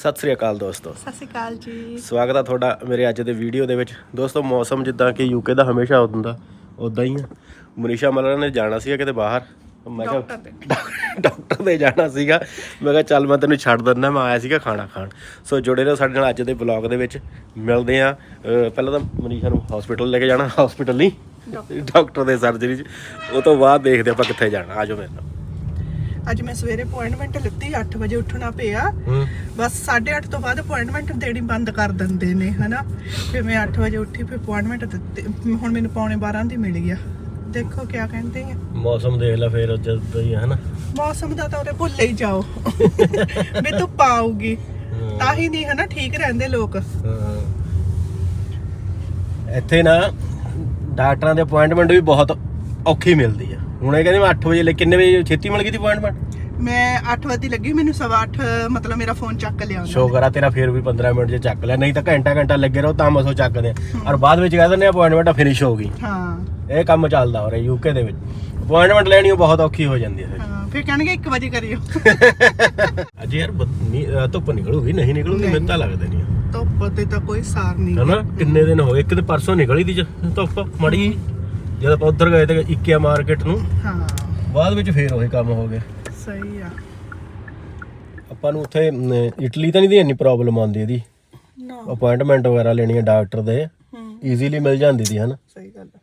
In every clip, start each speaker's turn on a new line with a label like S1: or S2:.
S1: ਸਤਿ ਸ੍ਰੀ ਅਕਾਲ ਦੋਸਤੋ।
S2: ਸਤਿ ਸ਼੍ਰੀ ਅਕਾਲ ਜੀ।
S1: ਸਵਾਗਤ ਹੈ ਤੁਹਾਡਾ ਮੇਰੇ ਅੱਜ ਦੇ ਵੀਡੀਓ ਦੇ ਵਿੱਚ। ਦੋਸਤੋ ਮੌਸਮ ਜਿੱਦਾਂ ਕਿ ਯੂਕੇ ਦਾ ਹਮੇਸ਼ਾ ਹੁੰਦਾ ਉਦਾਂ ਹੀ ਆ। ਮਨੀਸ਼ਾ ਮਲਰ ਨੇ ਜਾਣਾ ਸੀਗਾ ਕਿਤੇ ਬਾਹਰ। ਮੈਂ ਕਿਹਾ
S2: ਡਾਕਟਰ ਤੇ
S1: ਡਾਕਟਰ ਦੇ ਜਾਣਾ ਸੀਗਾ। ਮੈਂ ਕਿਹਾ ਚੱਲ ਮੈਂ ਤੈਨੂੰ ਛੱਡ ਦਿੰਦਾ ਮੈਂ ਆਇਆ ਸੀਗਾ ਖਾਣਾ ਖਾਣ। ਸੋ ਜੁੜੇ ਰਹੋ ਸਾਡੇ ਨਾਲ ਅੱਜ ਦੇ ਵਲੌਗ ਦੇ ਵਿੱਚ। ਮਿਲਦੇ ਆ ਪਹਿਲਾਂ ਤਾਂ ਮਨੀਸ਼ਾ ਨੂੰ ਹਸਪੀਟਲ ਲੈ ਕੇ ਜਾਣਾ ਹਸਪੀਟਲ ਨਹੀਂ। ਡਾਕਟਰ। ਦੇ ਸਰਜਰੀ 'ਚ। ਉਹ ਤੋਂ ਬਾਅਦ ਦੇਖਦੇ ਆਪਾਂ ਕਿੱਥੇ ਜਾਣਾ। ਆਜੋ ਮੇਰੇ ਨਾਲ।
S2: ਅੱਜ ਮੈਂ ਸਵੇਰੇ ਅਪਾਇੰਟਮੈਂਟ ਲਿੱਤੀ 8 ਵਜੇ ਉੱਠਣਾ ਪਿਆ। ਬਸ 8:30 ਤੋਂ ਬਾਅਦ ਅਪਾਇੰਟਮੈਂਟ ਦੇਣੀ ਬੰਦ ਕਰ ਦਿੰਦੇ ਨੇ ਹਨਾ? ਫਿਰ ਮੈਂ 8 ਵਜੇ ਉੱਠੀ ਫਿਰ ਅਪਾਇੰਟਮੈਂਟ ਦਿੱਤੀ। ਹੁਣ ਮੈਨੂੰ ਪੌਣੇ 12 ਦੀ ਮਿਲ ਗਿਆ ਦੇਖੋ ਕੀ ਕਹਿੰਦੇ ਆ।
S1: ਮੌਸਮ ਦੇਖ ਲੈ ਫੇਰ ਜਦੋਂ ਹੀ ਹੈ ਨਾ
S2: ਮੌਸਮ ਦਾ ਤਾਂ ਉਹਦੇ ਭੁੱਲ ਹੀ ਜਾਓ। ਵੀ ਤੂੰ ਪਾਉਗੀ ਤਾਂ ਹੀ ਨਹੀਂ ਹਨਾ? ਠੀਕ ਰਹਿੰਦੇ ਲੋਕ।
S1: ਇੱਥੇ ਨਾ ਡਾਕਟਰਾਂ ਦੇ ਅਪਾਇੰਟਮੈਂਟ ਵੀ ਬਹੁਤ ਔਖੀ ਮਿਲਦੀ ਆ। ਹੁਣ ਇਹ ਕਹਿੰਦੇ ਮੈਂ 8 ਵਜੇ ਲੈ ਕਿੰਨੇ ਵਜੇ ਛੇਤੀ ਮਿਲ ਗਈ ਦੀ ਅਪਾਇੰਟਮੈਂਟ
S2: ਮੈਂ 8 ਵਜੇ ਲੱਗੀ ਮੈਨੂੰ ਸਵਾ 8 ਮਤਲਬ ਮੇਰਾ ਫੋਨ ਚੱਕ ਲਿਆ ਉਹਨਾਂ
S1: ਸ਼ੋ ਕਰਾ ਤੇਰਾ ਫੇਰ ਵੀ 15 ਮਿੰਟ ਜੇ ਚੱਕ ਲਿਆ ਨਹੀਂ ਤਾਂ ਘੰਟਾ ਘੰਟਾ ਲੱਗੇ ਰਹੋ ਤਾਂ ਮਸੋ ਚੱਕਦੇ ਆ। ਔਰ ਬਾਅਦ ਵਿੱਚ ਕਹਿ ਦਿੰਦੇ ਅਪਾਇੰਟਮੈਂਟ ਫਿਨਿਸ਼ ਹੋ ਗਈ।
S2: ਨੇ। ਹਾਂ।
S1: ਇਹ ਕੰਮ ਚੱਲਦਾ ਹੋ ਰਿਹਾ ਯੂਕੇ ਦੇ ਵਿੱਚ। ਅਪਾਇੰਟਮੈਂਟ ਲੈਣੀ ਉਹ ਬਹੁਤ ਔਖੀ ਹੋ ਜਾਂਦੀ ਹੈ
S2: ਹਾਂ ਫਿਰ ਕਹਿਣਗੇ 1 ਵਜੇ ਕਰਿਓ।
S1: ਅਜੇ ਯਾਰ ਬ- ਨੀ- ਅਹ ਧੁੱਪ ਨਿਕਲੂਗੀ ਨਹੀਂ ਨਿਕਲੂਗੀ ਮੈਨੂੰ ਤਾਂ ਲੱਗਦਾ ਨਹੀਂ
S2: ਧੁੱਪ ਤੇ ਤਾਂ ਕੋਈ ਸਾਰ ਨਹੀਂ।
S1: ਹਨਾ? ਕਿੰਨੇ ਦਿਨ ਹੋ ਗਏ? ਇੱਕ ਤੇ ਪਰਸੋਂ ਨਿਕਲੀ ਦੀ ਜ- ਧੁੱਪ ਮੜੀ। ਜਦ ਆਪਾਂ ਉੱਧਰ ਗਏ ਤੇ ਇੱਕਿਆ ਮਾਰਕੀਟ ਨੂੰ
S2: ਹਾਂ।
S1: ਬਾਅਦ ਵਿੱਚ ਫੇਰ ਉਹੀ ਕੰਮ ਹੋ ਗਿਆ
S2: ਸਹੀ ਆ।
S1: ਆਪਾਂ ਨੂੰ ਉੱਥੇ ਅਮ, ਇਟਲੀ ਤਾਂ ਨਹੀਂ ਦੀ ਇੰਨੀ ਪ੍ਰੋਬਲਮ ਆਉਂਦੀ ਇਹਦੀ।
S2: ਨਾ।
S1: ਅਪਾਇੰਟਮੈਂਟ ਵਗੈਰਾ ਲੈਣੀ ਹੈ ਡਾਕਟਰ ਦੇ।
S2: ਹੂੰ।
S1: ਈਜ਼ੀਲੀ ਮਿਲ ਜਾਂਦੀ ਦੀ ਹਨਾ?
S2: ਸਹੀ ਗੱਲ ਆ।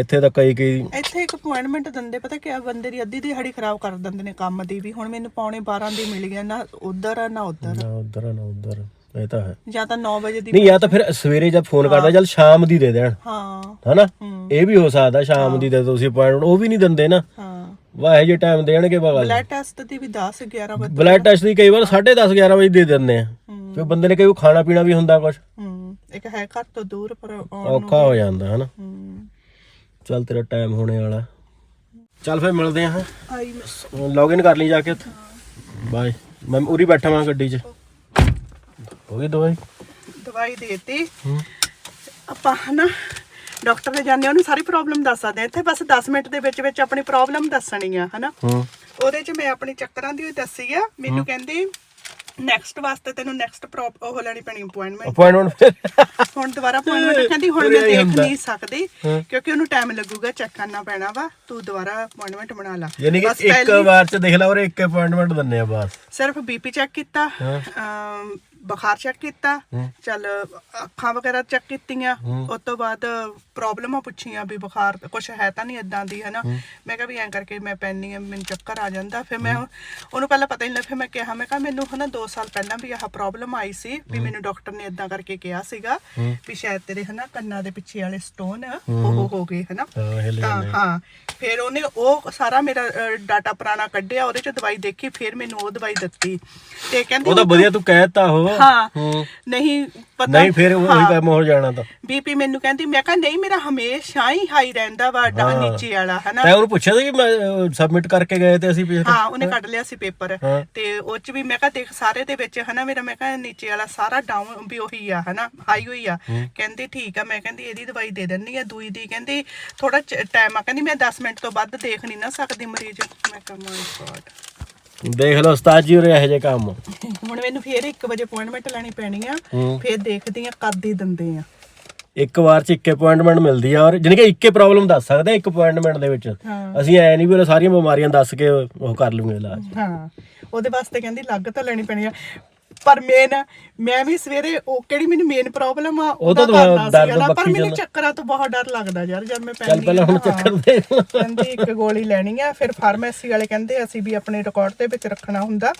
S1: ਇੱਥੇ ਤਾਂ ਕਈ ਕਈ
S2: ਇੱਥੇ ਇੱਕ ਅਪਾਇੰਟਮੈਂਟ ਦਿੰਦੇ ਪਤਾ ਕਿਆ? ਬੰਦੇ ਦੀ ਅੱਧੀ ਦਿਹਾੜੀ ਖਰਾਬ ਕਰ ਦਿੰਦੇ ਨੇ ਕੰਮ ਦੀ ਵੀ। ਹੁਣ ਮੈਨੂੰ ਪੌਣੇ 12 ਦੀ ਮਿਲ ਗਿਆ ਨਾ ਉਧਰ ਆ ਨਾ ਉਧਰ।
S1: ਨਾ ਉਧਰ ਨਾ ਉਧਰ। ਇਹ ਤਾਂ ਹੈ।
S2: ਜਾਂ ਤਾਂ 9 ਵਜੇ ਦੀ
S1: ਨਹੀਂ ਜਾਂ ਤਾਂ ਫਿਰ ਸਵੇਰੇ ਜਦ ਫੋਨ ਕਰਦਾ ਚੱਲ ਸ਼ਾਮ ਦੀ ਦੇ ਦੇਣ।
S2: ਹਾਂ।
S1: ਹਨਾ?
S2: ਹੂੰ।
S1: ਇਹ ਵੀ ਹੋ ਸਕਦਾ ਸ਼ਾਮ ਦੀ ਦੇ ਤੁਸੀਂ ਅਪਾਇੰਟਮੈਂਟ ਉਹ ਵੀ ਨਹੀਂ ਦਿੰਦੇ ਨਾ।
S2: ਹਾਂ।
S1: ਵਾਹੇ ਜੇ ਟਾਈਮ ਦੇਣਗੇ ਬਾਬਾ
S2: ਬਲੱਡ ਟੈਸਟ ਦੀ ਵੀ 10 11 ਵਜੇ
S1: ਬਲੱਡ ਟੈਸਟ ਦੀ ਕਈ ਵਾਰ 10:30 11 ਵਜੇ ਦੇ ਦਿੰਦੇ ਆ।
S2: ਹੂੰ।
S1: ਫਿਰ ਬੰਦੇ ਨੇ ਕਈ ਵਾਰ ਖਾਣਾ ਪੀਣਾ ਵੀ ਹੁੰਦਾ ਕੁਝ
S2: ਹੂੰ। ਇੱਕ ਹੈ ਘਰ ਤੋਂ ਦੂਰ ਪਰ
S1: ਔਖਾ ਹੋ ਜਾਂਦਾ ਹਨਾ?
S2: ਹੂੰ।
S1: ਚੱਲ ਤੇਰਾ ਟਾਈਮ ਹੋਣੇ ਵਾਲਾ। ਚੱਲ ਫਿਰ ਮਿਲਦੇ ਹਾਂ।
S2: ਆਈ ਮੈਂ।
S1: ਲੌਗਇਨ ਕਰ ਲਈ ਜਾ ਕੇ ਉੱਥੇ। ਬਾਏ ਮੈਂ ਉਰੀ ਬੈਠਾ ਵਾਂ ਗੱਡੀ 'ਚ। ਹੋ ਗਈ ਦਵਾਈ?
S2: ਦਵਾਈ ਦੇਤੀ। ਆਪਾਂ ਹਨਾ ਡਾਕਟਰ ਦੇ ਜਾਂਦੇ ਉਹਨੂੰ ਸਾਰੀ ਪ੍ਰੋਬਲਮ ਦੱਸ ਸਕਦੇ ਆ ਇੱਥੇ ਬਸ 10 ਮਿੰਟ ਦੇ ਵਿੱਚ ਵਿੱਚ ਆਪਣੀ ਪ੍ਰੋਬਲਮ ਦੱਸਣੀ ਆ ਹਨਾ। ਉਹਦੇ 'ਚ ਮੈਂ ਆਪਣੀ ਚੱਕਰਾਂ ਦੀ ਦੱਸੀ ਆ। ਮੈਨੂੰ ਕਹਿੰਦੀ ਨੈਕਸਟ ਵਾਸਤੇ ਤੈਨੂੰ ਨੈਕਸਟ ਪ੍ਰੋਪ ਉਹ ਲੈਣੀ ਪੈਣੀ ਅਪਾਇੰਟਮੈਂਟ
S1: ਅਪਾਇੰਟਮੈਂਟ
S2: ਹੁਣ ਦੁਬਾਰਾ ਅਪਾਇੰਟਮੈਂਟ ਕਹਿੰਦੀ ਹੁਣ ਮੈਂ ਦੇਖ ਨਹੀਂ ਸਕਦੀ ਕਿਉਂਕਿ ਉਹਨੂੰ ਟਾਈਮ ਲੱਗੂਗਾ ਚੈੱਕ ਕਰਨਾ ਪੈਣਾ ਵਾ। ਤੂੰ ਦੁਬਾਰਾ ਅਪਾਇੰਟਮੈਂਟ ਬਣਾ ਲਾ।
S1: ਯਾਨੀ ਕਿ ਇੱਕ ਵਾਰ 'ਚ ਦੇਖ ਲਾ ਔਰ ਇੱਕ ਅਪਾਇੰਟਮੈਂਟ ਦਿੰਨੇ ਆ ਬਸ।
S2: ਸਿਰਫ ਬੀਪੀ ਚੈੱਕ ਕੀਤਾ। ਬੁਖਾਰ ਚੈੱਕ ਕੀਤਾ ਚੱਲ ਅੱਖਾਂ ਵਗੈਰਾ ਚੈੱਕ ਕੀਤੀਆਂ ਉਸ ਤੋਂ ਬਾਅਦ ਪ੍ਰੋਬਲਮਾਂ ਪੁੱਛੀਆਂ ਵੀ ਬੁਖਾਰ ਕੁਝ ਹੈ ਤਾਂ ਨਹੀਂ ਇਦਾਂ ਦੀ ਹਨਾ? ਮੈਂ ਕਿਹਾ ਵੀ ਐਂ ਕਰਕੇ ਮੈਂ ਪੈਣੀ ਆ ਮੈਨੂੰ ਚੱਕਰ ਆ ਜਾਂਦਾ। ਫਿਰ ਮੈਂ ਉਹਨੂੰ ਪਹਿਲਾਂ ਪਤਾ ਹੀ ਨਹੀਂ ਫਿਰ ਮੈਂ ਕਿਹਾ ਮੈਂ ਕਿਹਾ ਮੈਨੂੰ ਹਨਾ 2 ਸਾਲ ਪਹਿਲਾਂ ਵੀ ਆਹ ਪ੍ਰੋਬਲਮ ਆਈ ਸੀ ਵੀ ਮੈਨੂੰ ਡਾਕਟਰ ਨੇ ਇਦਾਂ ਕਰਕੇ ਕਿਹਾ ਸੀਗਾ ਵੀ ਸ਼ਾਇਦ ਤੇਰੇ ਹਨਾ ਕੰਨਾਂ ਦੇ ਪਿੱਛੇ ਵਾਲੇ ਸਟੋਨ ਉਹ ਹੋ ਗਏ ਹਨਾ? ਤਾਂ ਹਾਂ ਫਿਰ ਉਹਨੇ ਉਹ ਸਾਰਾ ਮੇਰਾ ਡਾਟਾ ਪੁਰਾਣਾ ਕੱਢਿਆ ਉਹਦੇ ਚ ਦਵਾਈ ਦੇਖੀ ਫਿਰ ਮੈਨੂੰ ਉਹ ਦਵਾਈ ਦਿੱਤੀ। ਤੇ ਕਹਿੰਦੀ
S1: ਉਹ ਤਾਂ ਵਧੀਆ ਤੂੰ ਕਹਿਤਾ ਹੋ
S2: ਹਾਂ।
S1: ਹੂੰ।
S2: ਨਹੀਂ ਪਤਾ
S1: ਨਹੀਂ ਫਿਰ ਉਹੀ ਕੰਮ ਹੋ ਜਾਣਾ ਤਾਂ।
S2: ਬੀਪੀ ਮੈਨੂੰ ਕਹਿੰਦੀ ਮੈਂ ਕਿਹਾ ਨਹੀਂ ਮੇਰਾ ਹਮੇਸ਼ਾ ਹੀ ਹਾਈ ਰਹਿੰਦਾ ਵਾ ਡਾ ਨੀਚੇ ਵਾਲਾ ਹਨਾ।
S1: ਤੈਂ ਉਹਨੂੰ ਪੁੱਛਿਆ ਸੀ ਕਿ ਮੈਂ ਸਬਮਿਟ ਕਰਕੇ ਗਏ ਤੇ ਅਸੀਂ ਪਿਛਲੇ
S2: ਹਾਂ ਉਹਨੇ ਕੱਢ ਲਿਆ ਸੀ ਪੇਪਰ।
S1: ਹਾਂ।
S2: ਤੇ ਉਹ ਚ ਵੀ ਮੈਂ ਕਿਹਾ ਦੇਖ ਸਾਰੇ ਦੇ ਵਿੱਚ ਹਨਾ ਮੇਰਾ ਮੈਂ ਕਿਹਾ ਨੀਚੇ ਵਾਲਾ ਸਾਰਾ ਡਾਊਨ ਵੀ ਉਹੀ ਆ ਹਨਾ ਹਾਈ ਹੋਈ ਆ। ਕਹਿੰਦੀ ਠੀਕ ਆ ਮੈਂ ਕਹਿੰਦੀ ਇਹਦੀ ਦਵਾਈ ਦੇ ਦਿੰਨੀ ਆ ਦੂਈ ਦੀ ਕਹਿੰਦੀ ਥੋੜਾ ਟਾਈਮ ਆ। ਕਹਿੰਦੀ ਮੈਂ 10 ਮਿੰਟ ਤੋਂ ਵੱਧ ਦੇਖ ਨਹੀਂ ਨਾ ਸਕਦੀ ਮਰੀਜ਼। ਮੈਂ ਕਿਹਾ ਮਾਈ ਗॉड
S1: ਦੇਖ ਲਓ ਉਸਤਾਦ ਜੀ ਉਰੇ ਇਹੋ ਜਿਹੇ ਕੰਮ।
S2: ਹੁਣ ਮੈਨੂੰ ਫੇਰ 1 ਵਜੇ ਅਪਾਇੰਟਮੈਂਟ ਲੈਣੀ ਪੈਣੀ ਆ।
S1: ਹੂੰ।
S2: ਫੇਰ ਦੇਖਦੀ ਆ ਕਦ ਹੀ ਦਿੰਦੇ ਆ।
S1: ਇੱਕ ਵਾਰ ਚ ਇੱਕ ਅਪਾਇੰਟਮੈਂਟ ਮਿਲਦੀ ਆ ਔਰ ਜਾਣੀ ਕਿ ਇੱਕੇ ਪ੍ਰੋਬਲਮ ਦੱਸ ਸਕਦੇ ਆ ਇੱਕ ਅਪਾਇੰਟਮੈਂਟ ਦੇ ਵਿੱਚ।
S2: ਹਾਂ।
S1: ਅਸੀਂ ਐ ਨਹੀਂ ਵੀ ਉਹ ਸਾਰੀਆਂ ਬਿਮਾਰੀਆਂ ਦੱਸ ਕੇ ਉਹ ਕਰ ਲੂਗੇ ਇਲਾਜ।
S2: ਹਾਂ। ਉਹਦੇ ਵਾਸਤੇ ਕਹਿੰਦੀ ਲੱਗ ਤਾਂ ਲੈਣੀ ਪੈਣੀ ਆ। ਪਰ ਮੇਨ ਮੈਂ ਵੀ ਸਵੇਰੇ ਉਹ ਕਿਹੜੀ ਮੈਨੂੰ ਮੇਨ ਪ੍ਰੋਬਲਮ ਆ
S1: ਉਹ ਤਾਂ
S2: ਉਹਦਾ ਕਰਨਾ ਸੀਗਾ ਨਾ, ਪਰ ਮੈਨੂੰ ਚੱਕਰਾਂ ਤੋਂ ਬਹੁਤ ਡਰ ਲੱਗਦਾ ਯਾਰ ਜਦ ਮੈਂ
S1: ਚੱਲ
S2: ਪਹਿਲੀ
S1: ਪਹਿਲਾਂ ਹੁਣ ਚੱਕਰ ਦੇ
S2: ਕਹਿੰਦੀ ਇੱਕ ਗੋਲੀ ਲੈਣੀ ਆ ਫਿਰ ਫਾਰਮੇਸੀ ਵਾਲੇ ਕਹਿੰਦੇ ਅਸੀਂ ਵੀ ਆਪਣੇ ਰਿਕਾਰਡ ਦੇ ਵਿੱਚ ਰੱਖਣਾ ਹੁੰਦਾ।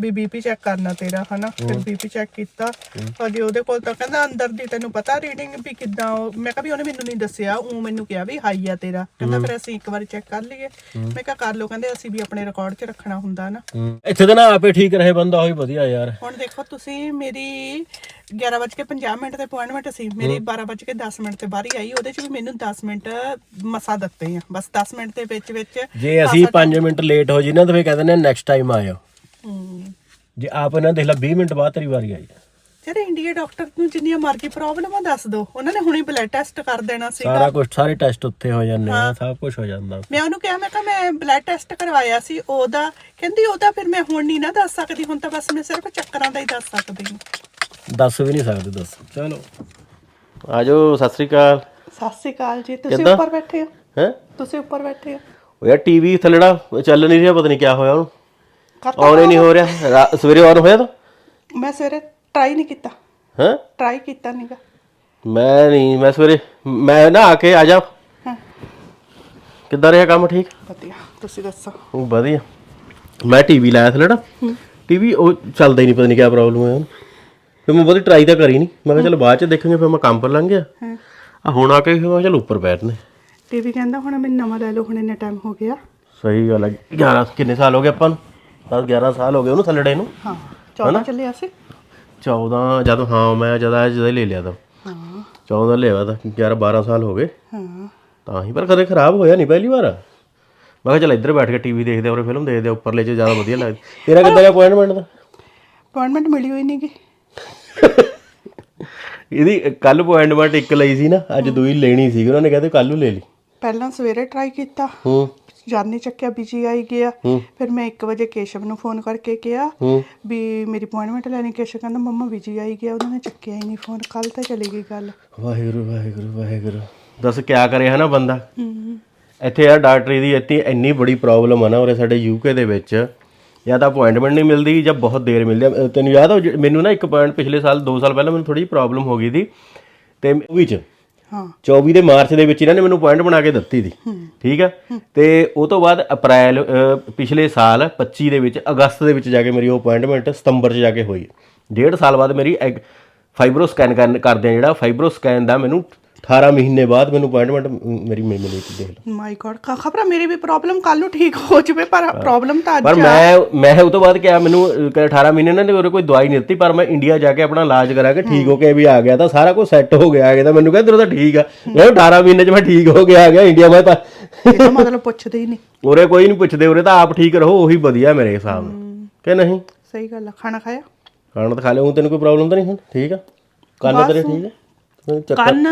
S2: ਵੀ ਬੀਪੀ ਚੈੱਕ ਕਰਨਾ ਤੇਰਾ ਹਨਾ? ਫਿਰ ਬੀਪੀ ਚੈੱਕ ਕੀਤਾ ਅਜੇ ਉਹਦੇ ਕੋਲ ਤਾਂ ਕਹਿੰਦਾ ਅੰਦਰ ਦੀ ਤੈਨੂੰ ਪਤਾ ਰੀਡਿੰਗ ਵੀ ਕਿੱਦਾਂ ਉਹ- ਮੈਂ ਕਿਹਾ ਵੀ ਉਹਨੇ ਮੈਨੂੰ ਨਹੀਂ ਦੱਸਿਆ ਉਹ ਮੈਨੂੰ ਕਿਹਾ ਵੀ ਹਾਈ ਆ ਤੇਰਾ ਕਹਿੰਦਾ ਫਿਰ ਅਸੀਂ ਇੱਕ ਵਾਰੀ ਚੈੱਕ ਕਰ ਲਈਏ। ਮੈਂ ਕਿਹਾ ਕਰ ਲਓ ਕਹਿੰਦੇ ਅਸੀਂ ਵੀ ਆਪਣੇ ਰਿਕਾਰਡ 'ਚ ਰੱਖਣਾ ਹੁੰਦਾ ਨਾ।
S1: ਇੱਥੇ ਤਾਂ ਨਾ ਆਪੇ ਠੀਕ ਰਹੇ ਬੰਦਾ ਹੋਈ ਵਧੀਆ ਯਾਰ।
S2: ਹੁਣ ਦੇਖੋ ਤੁਸੀਂ ਮੇਰੀ 11:50 ਮਿੰਟ ਤੇ ਅਪਾਇੰਟਮੈਂਟ ਸੀ ਮੇਰੀ 12:10 ਮਿੰਟ ਤੇ ਬਾਰੀ ਆਈ ਉਹਦੇ ਚ ਵੀ ਮੈਨੂੰ 10 ਮਿੰਟ ਮਸਾ ਦਿੱਤੇ ਆ। ਬਸ 10 ਮਿੰਟ ਦੇ ਵਿੱਚ ਵਿੱਚ
S1: ਜੇ ਅਸੀਂ 5 ਮਿੰਟ ਲੇਟ ਹੋ ਜੀ ਨਾ ਤਾਂ ਫੇਰ ਕਹਿੰਦੇ ਨੇ ਨੈਕਸਟ ਟਾਈਮ ਆਇਓ ਜੇ ਆਪ ਇਹਨਾਂ ਦੇਖ ਲਾ 20 ਮਿੰਟ ਬਾਅਦ ਤੇਰੀ ਵਾਰੀ ਆਈ।
S2: ਯਾਰ ਇੰਡੀਆ ਡਾਕਟਰ ਨੂੰ ਜਿੰਨੀਆਂ ਮਰਜ਼ੀ ਪ੍ਰੋਬਲਮਾਂ ਦੱਸ ਦੋ। ਉਹਨਾਂ ਨੇ ਹੁਣੇ ਬਲੱਡ ਟੈਸਟ ਕਰ ਦੇਣਾ ਸੀਗਾ।
S1: ਸਾਰਾ ਕੁਝ ਸਾਰੇ ਟੈਸਟ ਉੱਥੇ ਹੋ ਜਾਂਦੇ ਆ ਸਭ ਕੁਝ ਹੋ ਜਾਂਦਾ।
S2: ਮੈਂ ਉਹਨੂੰ ਕਿਹਾ ਮੈਂ ਕਿਹਾ ਮੈਂ ਬਲੱਡ ਟੈਸਟ ਕਰਵਾਇਆ ਸੀ ਉਹਦਾ ਕਹਿੰਦੀ ਉਹਦਾ ਫਿਰ ਮੈਂ ਹੁਣ ਨਹੀਂ ਨਾ ਦੱਸ ਸਕਦੀ ਹੁਣ ਤਾਂ ਬਸ ਮੈਂ ਸਿਰਫ ਚੱਕਰਾਂ ਦਾ ਹੀ ਦੱਸ ਸਕਦੀ ਹਾਂ।
S1: ਦੱਸ ਵੀ ਨਹੀਂ ਸਕਦੇ ਦੱਸ। ਚਲੋ। ਆਜੋ ਸਤਿ ਸ੍ਰੀ ਅਕਾਲ।
S2: ਸਤਿ ਸ਼੍ਰੀ ਅਕਾਲ ਜੀ ਤੁਸੀਂ
S1: ਕਿੱਦਾਂ?
S2: ਉੱਪਰ ਬੈਠੇ ਹੋ?
S1: ਹੈ?
S2: ਤੁਸੀਂ ਉੱਪਰ ਬੈਠੇ ਹੋ?
S1: ਉਹ ਯਾਰ ਟੀਵੀ ਥੱਲੜਾ ਚੱਲ ਨਹੀਂ ਰਿਹਾ ਪਤਾ ਨਹੀਂ ਕੀ ਹੋਇਆ ਉਹਨੂੰ।
S2: ਕਰਤਾ
S1: ਆਨ ਹੀ ਨਹੀਂ ਹੋ ਰਿਹਾ। ਰਾ- ਸਵੇਰੇ ਆਨ ਹੋਇਆ ਤਾਂ?
S2: ਮੈਂ ਸਵੇਰੇ ਟਰਾਈ ਨਹੀਂ ਕੀਤਾ।
S1: ਹੈ?
S2: ਟਰਾਈ ਕੀਤਾ ਨਹੀਂਗਾ
S1: ਮੈਂ ਨਹੀਂ ਮੈਂ ਸਵੇਰੇ ਮੈਂ ਨਾ ਆ ਕੇ ਆ ਜਾ।
S2: ਹਾਂ।
S1: ਕਿੱਦਾਂ ਰਿਹਾ ਕੰਮ ਠੀਕ?
S2: ਵਧੀਆ ਤੁਸੀਂ ਦੱਸੋ?
S1: ਉਹ ਵਧੀਆ। ਮੈਂ ਟੀਵੀ ਲਾਇਆ ਥੱਲੜਾ ਟੀਵੀ ਉਹ ਚੱਲਦਾ ਹੀ ਨਹੀਂ ਪਤਾ ਨਹੀਂ ਕੀ ਪ੍ਰੋਬਲਮ ਹੈ ਫਿਰ ਮੈਂ ਬਹੁਤੀ ਟਰਾਈ ਤਾਂ ਕਰੀ ਨਹੀਂ ਮੈਂ ਕਿਹਾ ਚਲ ਬਾਅਦ ਚ ਦੇਖਾਂਗੇ ਫਿਰ ਮੈਂ ਕੰਮ ਪਰ ਲੰਘ ਗਿਆ।
S2: ਹਾਂ।
S1: ਆ ਹੁਣ ਆ ਕੇ ਫਿਰ ਮੈਂ ਚਲ ਉੱਪਰ ਬੈਠਨੇ
S2: ਟੀਵੀ ਕਹਿੰਦਾ ਹੁਣ ਮੈਨੂੰ ਨਵਾਂ ਲੈ ਲਓ ਹੁਣ ਇੰਨਾ ਟਾਈਮ ਹੋ ਗਿਆ।
S1: ਸਹੀ ਗੱਲ ਹੈ 11 ਕਿੰਨੇ ਸਾਲ ਹੋ ਗਏ ਆਪਾਂ ਨੂੰ? 10 11 ਸਾਲ ਹੋ ਗਏ ਉਹਨੂੰ ਥੱਲੜੇ ਨੂੰ।
S2: ਹਾਂ 14 ਚੱਲਿਆ ਸੀ।
S1: 14 ਜਦ ਹਾਂ ਮੈਂ ਜਦ ਆਇਆ ਜਦ ਲੈ ਲਿਆ ਤਾਂ।
S2: ਹਾਂ।
S1: 14 ਲਿਆ ਤਾਂ 11 12 ਸਾਲ ਹੋ ਗਏ।
S2: ਹਾਂ।
S1: ਤਾਂ ਹੀ ਪਰ ਕਦੇ ਖਰਾਬ ਹੋਇਆ ਨਹੀਂ ਪਹਿਲੀ ਵਾਰ। ਮੈਂ ਕਿਹਾ ਚਲ ਇੱਧਰ ਬੈਠ ਕੇ ਟੀਵੀ ਦੇਖਦੇ ਔਰ ਫਿਲਮ ਦੇਖਦੇ ਉੱਪਰਲੇ ਚ ਜ਼ਿਆਦਾ ਵਧੀਆ ਲੱਗਦਾ। ਤੇਰਾ ਕਿੱਦਾਂ ਦਾ ਅਪਾਇੰਟਮੈਂਟ ਦਾ?
S2: ਅਪਾਇੰਟਮੈਂਟ ਮਿਲੀ ਹੋਈ ਨਹੀਂਗੀ
S1: ਇਹਦੀ ਕੱਲ ਅਪਾਇੰਟਮੈਂਟ ਇੱਕ ਲਈ ਸੀ ਨਾ ਅੱਜ ਦੂਈ ਲੈਣੀ ਸੀ ਉਹਨਾਂ ਨੇ ਕਹਿੰਦੇ ਕੱਲ ਨੂੰ ਲੈ ਲਈ।
S2: ਪਹਿਲਾਂ ਸਵੇਰੇ ਟਰਾਈ ਕੀਤਾ।
S1: ਹੂੰ।
S2: ਜਾਨੇ ਚੱਕਿਆ ਬਿਜ਼ੀ ਆਈ ਗਿਆ। ਫਿਰ ਮੈਂ 1 ਵਜੇ ਕੇਸ਼ਵ ਨੂੰ ਫੋਨ ਕਰਕੇ ਕਿਹਾ ਵੀ ਮੇਰੀ ਅਪਾਇੰਟਮੈਂਟ ਲੈਣੀ ਕੇਸ਼ਵ ਕਹਿੰਦਾ ਮੰਮਾ ਬਿਜ਼ੀ ਆਈ ਗਿਆ ਉਹਨਾਂ ਨੇ ਚੱਕਿਆ ਹੀ ਨਹੀਂ ਫੋਨ। ਕੱਲ ਤਾਂ ਚਲੀ ਗਈ ਗੱਲ।
S1: ਵਾਹਿਗੁਰੂ ਵਾਹਿਗੁਰੂ ਵਾਹਿਗੁਰੂ। ਦੱਸ ਕਿਆ ਕਰੇ ਹਨਾ ਬੰਦਾ? ਇੱਥੇ ਯਾਰ ਡਾਕਟਰੀ ਦੀ ਇੱਥੇ ਇੰਨੀ ਬੜੀ ਪ੍ਰੋਬਲਮ ਆ ਨਾ ਉਰੇ ਸਾਡੇ ਯੂਕੇ ਦੇ ਵਿੱਚ। ਜਾਂ ਤਾਂ ਅਪਾਇੰਟਮੈਂਟ ਨਹੀਂ ਮਿਲਦੀ ਜਾਂ ਬਹੁਤ ਦੇਰ ਮਿਲਦੀ ਆ। ਤੈਨੂੰ ਯਾਦ ਆ ਮੈਨੂੰ ਨਾ ਇੱਕ ਪੁਆਇੰਟ ਪਿਛਲੇ ਸਾਲ 2 ਸਾਲ ਪਹਿਲਾਂ ਮੈਨੂੰ ਥੋੜੀ ਪ੍ਰੋਬਲਮ ਹੋ ਗਈ ਸੀ। ਤੇ ਉਹ ਵਿੱਚ
S2: ਹਾਂ।
S1: 24 ਦੇ ਮਾਰਚ ਦੇ ਵਿੱਚ ਇਹਨਾਂ ਨੇ ਮੈਨੂੰ ਪੁਆਇੰਟ ਬਣਾ ਕੇ ਦਿੱਤੀ ਸੀ। ਠੀਕ ਆ? ਤੇ ਉਹ ਤੋਂ ਬਾਅਦ ਅਪ੍ਰੈਲ ਪਿਛਲੇ ਸਾਲ 25 ਦੇ ਵਿੱਚ ਅਗਸਤ ਦੇ ਵਿੱਚ ਜਾ ਕੇ ਮੇਰੀ ਉਹ ਅਪਾਇੰਟਮੈਂਟ ਸਤੰਬਰ 'ਚ ਜਾ ਕੇ ਹੋਈ। ਡੇਢ ਸਾਲ ਬਾਅਦ ਮੇਰੀ ਫਾਈਬਰੋ ਸਕੈਨ ਕਰਨ ਕਰਦੇ ਆ ਜਿਹੜਾ ਫਾਈਬਰੋ ਸਕੈਨ ਦਾ ਮੈਨੂੰ 18 ਮਹੀਨੇ ਬਾਅਦ ਮੈਨੂੰ ਅਪਾਇੰਟਮੈਂਟ ਮੇਰੀ ਮਿਲ ਸੀ ਦੇਖ ਲਓ।
S2: ਮਾਈ ਗॉड ਕਾ ਖਬਰ ਮੇਰੀ ਵੀ ਪ੍ਰੋਬਲਮ ਕੱਲ ਨੂੰ ਠੀਕ ਹੋ ਜਵੇ ਪਰ ਪ੍ਰੋਬਲਮ ਤਾਂ
S1: ਪਰ
S2: ਅੱਜ
S1: ਮੈਂ ਮੈਂ ਉਹ ਤੋਂ ਬਾਅਦ ਕਿਹਾ ਮੈਨੂੰ ਅਹ, ਕਿ 18 ਮਹੀਨੇ ਨੇ ਉਹਦੇ ਕੋਈ ਦਵਾਈ ਨਹੀਂ ਦਿੱਤੀ ਪਰ ਮੈਂ ਇੰਡੀਆ ਜਾ ਕੇ ਆਪਣਾ ਇਲਾਜ ਕਰਾ ਕੇ ਠੀਕ ਹੋ। ਕੇ ਵੀ ਆ ਗਿਆ ਤਾਂ ਸਾਰਾ ਕੁਝ ਸੈੱਟ ਹੋ ਗਿਆ ਤਾਂ ਮੈਨੂੰ ਕਹਿੰਦੇ ਤੇਰਾ ਤਾਂ ਠੀਕ ਆ। ਮੈਂ 18 ਮਹੀਨੇ 'ਚ ਮੈਂ ਠੀਕ ਹੋ ਗਿਆ ਆ ਗਿਆ ਇੰਡੀਆ ਮੈਂ ਤਾਂ
S2: ਇਹਦਾ ਮਤਲਬ ਪੁੱਛਦੇ ਹੀ ਨਹੀਂ।
S1: ਉਰੇ ਕੋਈ ਨਹੀਂ ਪੁੱਛਦੇ ਉਰੇ ਤਾਂ ਆਪ ਠੀਕ ਰਹੋ ਉਹੀ ਵਧੀਆ ਮੇਰੇ ਹਿਸਾਬ ਨਾਲ। ਕਿ ਨਹੀਂ?
S2: ਸਹੀ ਗੱਲ ਆ ਖਾਣਾ ਖਾਇਆ?
S1: ਖਾਣਾ ਤਾਂ ਖਾ ਲਿਆ ਹੁਣ ਤੈਨੂੰ ਕੋਈ ਪ੍ਰੋਬਲਮ ਤਾਂ ਨਹੀਂ ਹੁਣ? ਠੀਕ ਆ? ਕੰਨ ਤੇਰੇ ਠੀਕ ਆ?
S2: ਕੰਨ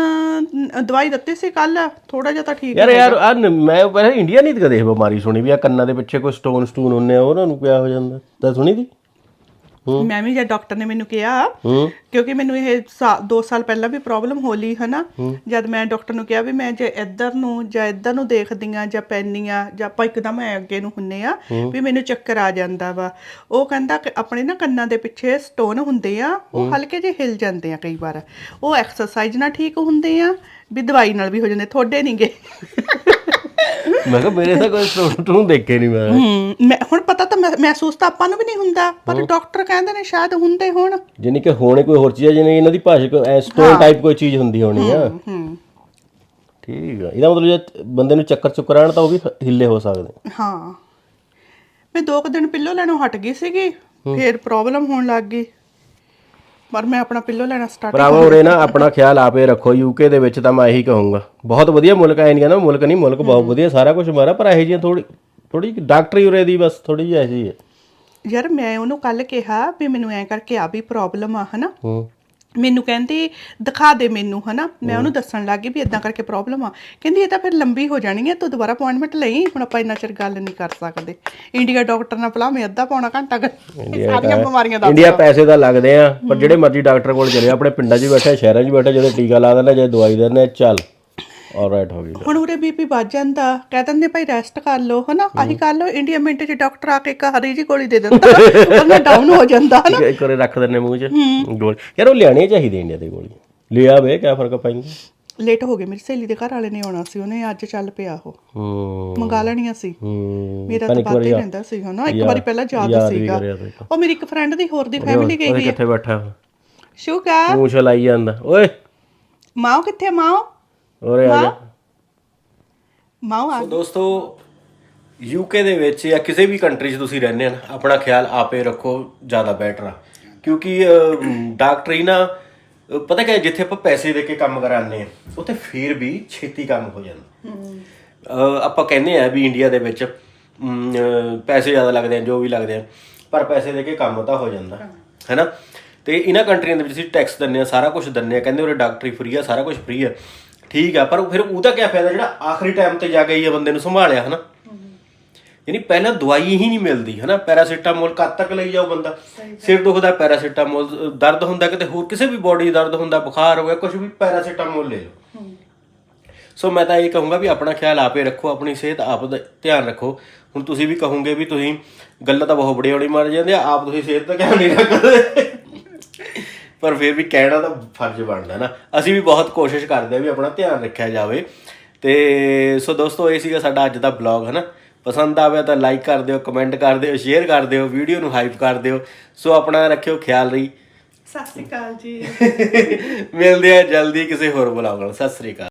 S2: ਦਵਾਈ ਦਿੱਤੀ ਸੀ ਕੱਲ ਥੋੜਾ ਜਿਹਾ ਤਾਂ ਠੀਕ
S1: ਯਾਰ ਯਾਰ ਨ- ਮੈਂ ਪਹਿਲਾਂ ਇੰਡੀਆ ਨਹੀਂ ਕਦੇ ਇਹ ਬਿਮਾਰੀ ਸੁਣੀ ਵੀ ਆ ਕੰਨਾਂ ਦੇ ਪਿੱਛੇ ਕੋਈ ਸਟੋਨ ਸਟੂਨ ਹੁੰਨੇ ਆ ਉਹਨਾਂ ਨੂੰ ਕਿਆ ਹੋ ਜਾਂਦਾ? ਤਾਂ ਸੁਣੀ ਦੀ?
S2: ਮੈਂ ਵੀ ਜੇ ਡਾਕਟਰ ਨੇ ਮੈਨੂੰ ਕਿਹਾ ਕਿਉਂਕਿ ਮੈਨੂੰ ਇਹ 2 ਸਾਲ ਪਹਿਲਾਂ ਵੀ ਪ੍ਰੋਬਲਮ ਹੋ ਲਈ ਹਨਾ। ਜਦ ਮੈਂ ਡਾਕਟਰ ਨੂੰ ਕਿਹਾ ਵੀ ਮੈਂ ਜੇ ਇੱਧਰ ਨੂੰ ਜਾਂ ਇੱਧਰ ਨੂੰ ਦੇਖਦੀਆਂ ਜਾਂ ਪੈਨੀਆਂ ਜਾਂ ਆਪਾਂ ਇੱਕਦਮ ਅੱਗੇ ਨੂੰ ਹੁੰਨੇ ਆ ਵੀ ਮੈਨੂੰ ਚੱਕਰ ਆ ਜਾਂਦਾ ਵਾ। ਉਹ ਕਹਿੰਦਾ ਕਿ ਆਪਣੇ ਨਾ ਕੰਨਾਂ ਦੇ ਪਿੱਛੇ ਸਟੋਨ ਹੁੰਦੇ ਆ ਉਹ ਹਲਕੇ ਜਿਹੇ ਹਿਲ ਜਾਂਦੇ ਆ ਕਈ ਵਾਰ। ਉਹ ਐਕਸਰਸਾਈਜ਼ ਨਾਲ ਠੀਕ ਹੁੰਦੇ ਆ ਵੀ ਦਵਾਈ ਨਾਲ ਵੀ ਹੋ ਜਾਂਦੇ ਤੁਹਾਡੇ ਨਹੀਂਗੇ
S1: ਮੈਂ ਕਿਹਾ ਮੇਰੇ ਤਾਂ ਕੋਈ ਸਟੋਨ ਸਟੂਨ ਦੇਖੇ ਨਹੀਂ ਮੈਂ।
S2: ਹੂੰ ਮੈਂ ਹੁਣ ਪਤਾ ਤਾਂ ਮਹਿਸੂਸ ਤਾਂ ਆਪਾਂ ਨੂੰ ਵੀ ਨਹੀਂ ਹੁੰਦਾ ਪਰ ਡਾਕਟਰ ਕਹਿੰਦੇ ਨੇ ਸ਼ਾਇਦ ਹੁੰਦੇ ਹੋਣ।
S1: ਜਾਨੀ ਕਿ ਹੋਣੇ ਕੋਈ ਹੋਰ ਚੀਜ਼ ਜਿਵੇਂ ਇਹਨਾਂ ਦੀ ਭਾਸ਼ਾ ਕੋਈ ਸਟੋਨ ਟਾਈਪ ਕੋਈ ਚੀਜ਼ ਹੁੰਦੀ ਹੋਣੀ ਆ।
S2: ਹੂੰ
S1: ਠੀਕ ਆ। ਇਹਦਾ ਮਤਲਬ ਜੇ ਬੰਦੇ ਨੂੰ ਚੱਕਰ ਚੁੱਕਰ ਆਣ ਤਾਂ ਉਹ ਵੀ ਹਿੱਲੇ ਹੋ ਸਕਦੇ।
S2: ਹਾਂ। ਮੈਂ ਦੋ ਕੁ ਦਿਨ ਪਿੱਲੋ ਲੈਣੋਂ ਹਟ ਗਈ ਸੀਗੀ ਫਿਰ ਪ੍ਰੋਬਲਮ ਹੋਣ ਲੱਗ ਗਈ। ਪਰ ਮੈਂ ਆਪਣਾ ਪਿੱਲੋ ਲੈਣਾ ਸਟਾਰਟ
S1: ਭਰਾਵਾ ਉਰੇ ਨਾ ਆਪਣਾ ਖਿਆਲ ਆਪੇ ਰੱਖੋ ਯੂਕੇ ਦੇ ਵਿੱਚ ਤਾਂ ਮੈਂ ਇਹੀ ਕਹੂੰਗਾ। ਬਹੁਤ ਵਧੀਆ ਮੁਲਕ ਐ ਨਹੀਂ ਕਹਿੰਦਾ ਮੁਲਕ ਨਹੀਂ ਮੁਲਕ ਬਹੁਤ ਵਧੀਆ ਸਾਰਾ ਕੁਝ ਮਾਰਾ ਪਰ ਇਹੋ ਜਿਹੀਆਂ ਥੋੜੀ ਥੋੜੀ ਡਾਕਟਰੀ ਉਰੇ ਦੀ ਬਸ ਥੋੜੀ ਜਿਹੀ ਐਸੀ ਹੈ।
S2: ਯਾਰ ਮੈਂ ਉਹਨੂੰ ਕੱਲ ਕਿਹਾ ਵੀ ਮੈਨੂੰ ਐ ਕਰਕੇ ਆ ਵੀ ਪ੍ਰੋਬਲਮ ਆ ਹਨਾ?
S1: ਹੂੰ।
S2: ਮੈਨੂੰ ਕਹਿੰਦੀ ਦਿਖਾ ਦੇ ਮੈਨੂੰ ਹਨਾ? ਮੈਂ ਉਹਨੂੰ ਦੱਸਣ ਲੱਗੀ ਵੀ ਇਦਾਂ ਕਰਕੇ ਪ੍ਰੋਬਲਮ ਆ। ਕਹਿੰਦੀ ਇਹ ਤਾਂ ਫਿਰ ਲੰਬੀ ਹੋ ਜਾਣੀ ਹੈ ਤੂੰ ਦੁਬਾਰਾ ਅਪਾਇੰਟਮੈਂਟ ਲਈ ਹੁਣ ਆਪਾਂ ਇੰਨਾ ਚਿਰ ਗੱਲ ਨਹੀਂ ਕਰ ਸਕਦੇ। ਇੰਡੀਆ ਡਾਕਟਰ ਨਾਲ ਭਲਾ ਮੈਂ ਅੱਧਾ ਪੌਣਾ ਘੰਟਾ ਗੱਲ ਸਾਰੀਆਂ ਬਿਮਾਰੀਆਂ ਦਾ
S1: ਇੰਡੀਆ ਪੈਸੇ ਤਾਂ ਲੱਗਦੇ ਆ ਪਰ ਜਿਹੜੇ ਮਰਜ਼ੀ ਡਾਕਟਰ ਕੋਲ ਚਲੇ ਆਪਣੇ ਪਿੰਡਾਂ 'ਚ ਬੈਠੇ ਸ਼ਹਿਰਾਂ 'ਚ ਬੈਠੇ ਜਦੋਂ ਟੀਕਾ ਲਾ ਦਿੰਦਾ ਜਦੋਂ ਦਵਾਈ ਦਿੰਦੇ ਚੱਲ। ਆਲਰਾਈਟ ਹੋ ਗਈ
S2: ਹੁਣ ਉਰੇ ਬੀਪੀ ਵੱਜ ਜਾਂਦਾ। ਕਹਿ ਦਿੰਦੇ ਭਾਈ ਰੈਸਟ ਕਰ ਲਓ ਹਨਾ? ਆਹੀ ਕਰ ਲਓ ਇੰਡੀਆ ਮਿੰਟ 'ਚ ਡਾਕਟਰ ਆ ਕੇ ਇੱਕ ਹਰੀ ਜੀ ਗੋਲੀ ਦੇ ਦਿੰਦਾ। ਉਹਨਾਂ ਡਾਊਨ ਹੋ ਜਾਂਦਾ ਹਨਾ?
S1: ਇੱਕ ਵਾਰੇ ਰੱਖ ਦਿੰਦੇ ਮੂੰਹ 'ਚ। ਗੋਲੀ। ਯਾਰ ਉਹ ਲਿਆਣੀ ਚਾਹੀਦੀ ਇੰਡੀਆ ਦੀ ਗੋਲੀ। ਲਿਆ ਵੇ ਕਿਆ ਫ਼ਰਕ ਪੈਂਦਾ
S2: ਲੇਟ ਹੋ ਗਏ ਮੇਰੀ ਸਹੇਲੀ ਦੇ ਘਰ ਵਾਲੇ ਨੇ ਆਉਣਾ ਸੀ ਉਹਨੇ ਅੱਜ ਚੱਲ ਪਿਆ ਉਹ। ਮੰਗਾ ਲੈਣੀਆਂ ਸੀ। ਮੇਰਾ ਤਾਂ ਬਾਤ ਹੀ ਰਹਿੰਦਾ ਸੀ ਹਨਾ? ਇੱਕ ਵਾਰੀ ਪਹਿਲਾਂ ਯਾਦ ਸੀਗਾ। ਉਹ ਮੇਰੀ ਇੱਕ ਫਰੈਂਡ ਦੀ ਹੋਰ ਦੀ ਫੈਮਿਲੀ ਗਈ
S1: ਉਹਦੇ
S2: ਹੋਈ ਹੈ
S1: ਕਿੱਥੇ ਬੈਠਾ?
S2: ਸ਼ੁਕਾ
S1: ਮੂੰਹ ਛਲਾਈ ਜਾਂਦਾ। ਓਏ!
S2: ਮਾਓ ਕਿੱਥੇ ਮਾਓ
S1: ਓਰੇ ਆ ਜਾ।
S2: ਮਾਓ ਆ
S1: ਦੋਸਤੋ ਯੂਕੇ ਦੇ ਵਿੱਚ ਜਾਂ ਕਿਸੇ ਵੀ ਕੰਟਰੀ 'ਚ ਤੁਸੀਂ ਰਹਿੰਦੇ ਆ ਨਾ ਆਪਣਾ ਖਿਆਲ ਆਪੇ ਰੱਖੋ ਜ਼ਿਆਦਾ ਬੈਟਰ ਆ। ਕਿਉਂਕਿ ਡਾਕਟਰੀ ਨਾ ਅਹ, ਪਤਾ ਕਿ ਜਿੱਥੇ ਆਪਾਂ ਪੈਸੇ ਦੇ ਕੇ ਕੰਮ ਕਰਾਉਂਦੇ ਆ ਉੱਥੇ ਫੇਰ ਵੀ ਛੇਤੀ ਕੰਮ ਹੋ ਜਾਂਦਾ। ਅਹ, ਆਪਾਂ ਕਹਿੰਦੇ ਆ ਵੀ ਇੰਡੀਆ ਦੇ ਵਿੱਚ ਅਮ, ਅਹ, ਪੈਸੇ ਜ਼ਿਆਦਾ ਲੱਗਦੇ ਆ ਜੋ ਵੀ ਲੱਗਦੇ ਆ ਪਰ ਪੈਸੇ ਦੇ ਕੇ ਕੰਮ ਤਾਂ ਹੋ ਜਾਂਦਾ ਹੈਨਾ? ਤੇ ਇਹਨਾਂ ਕੰਟਰੀਆਂ ਦੇ ਵਿੱਚ ਅਸੀਂ ਟੈਕਸ ਦਿੰਨੇ ਆ ਸਾਰਾ ਕੁਝ ਦਿੰਨੇ ਆ ਕਹਿੰਦੇ ਉਰੇ ਡਾਕਟਰੀ ਫ੍ਰੀ ਆ ਸਾਰਾ ਕੁਝ ਫ੍ਰੀ ਆ। ਠੀਕ ਆ ਪਰ ਫਿਰ ਉਹਦਾ ਕੀ ਫਾਇਦਾ ਜਿਹੜਾ ਆਖਰੀ ਟਾਈਮ ਤੇ ਜਾ ਕੇ ਇਹ ਬੰਦੇ ਨੂੰ ਸੰਭਾਲਿਆ ਹਨਾ? ਯਾਨੀ ਪਹਿਲਾਂ ਦਵਾਈ ਹੀ ਨਹੀਂ ਮਿਲਦੀ ਹਨਾ? ਪੈਰਾਸੀਟਾਮੋਲ ਕਦ ਤੱਕ ਲਈ ਜਾਓ ਬੰਦਾ? ਸਿਰ ਦੁਖਦਾ ਪੈਰਾਸੀਟਾਮੋਲ ਦਰਦ ਹੁੰਦਾ ਕਿਤੇ ਹੋਰ ਕਿਸੇ ਵੀ ਬੋਡੀ ਦਰਦ ਹੁੰਦਾ ਬੁਖਾਰ ਹੋ ਗਿਆ ਕੁਝ ਵੀ ਪੈਰਾਸੀਟਾਮੋਲ ਲੈ ਲਓ। ਸੋ ਮੈਂ ਤਾਂ ਇਹ ਕਹੂੰਗਾ ਵੀ ਆਪਣਾ ਖਿਆਲ ਆਪੇ ਰੱਖੋ ਆਪਣੀ ਸਿਹਤ ਆਪ ਦਾ ਧਿਆਨ ਰੱਖੋ। ਹੁਣ ਤੁਸੀਂ ਵੀ ਕਹੋਗੇ ਵੀ ਤੁਸੀਂ ਗੱਲਾਂ ਤਾਂ ਬਹੁਤ ਬੜੀ ਬੜੀ ਮਾਰ ਜਾਂਦੇ ਆ ਆਪ ਤੁਸੀਂ ਸਿਹਤ ਦਾ ਧਿਆਨ ਨਹੀਂ ਰੱਖਦੇ। ਪਰ ਫਿਰ ਵੀ ਕਹਿਣਾ ਤਾਂ ਫਰਜ਼ ਬਣਦਾ ਨਾ। ਅਸੀਂ ਵੀ ਬਹੁਤ ਕੋਸ਼ਿਸ਼ ਕਰਦੇ ਆ ਵੀ ਆਪਣਾ ਧਿਆਨ ਰੱਖਿਆ ਜਾਵੇ। ਤੇ ਸੋ ਦੋਸਤੋ ਇਹ ਸੀਗਾ ਸਾਡਾ ਅੱਜ ਦਾ ਬਲੌਗ ਹਨਾ। ਪਸੰਦ ਆਵੇ ਤਾਂ ਲਾਈਕ ਕਰ ਦਿਓ ਕਮੈਂਟ ਕਰ ਦਿਓ ਸ਼ੇਅਰ ਕਰ ਦਿਓ ਵੀਡੀਓ ਨੂੰ ਹਾਈਪ ਕਰ ਦਿਓ। ਸੋ ਆਪਣਾ ਰੱਖਿਓ ਖਿਆਲ ਰਹੀ।
S2: ਸਤਿ ਸ਼੍ਰੀ ਅਕਾਲ ਜੀ।
S1: ਮਿਲਦੇ ਆ ਜਲਦੀ ਕਿਸੇ ਹੋਰ ਬਲੌਗ ਨਾਲ। ਸਤਿ ਸ੍ਰੀ ਅਕਾਲ।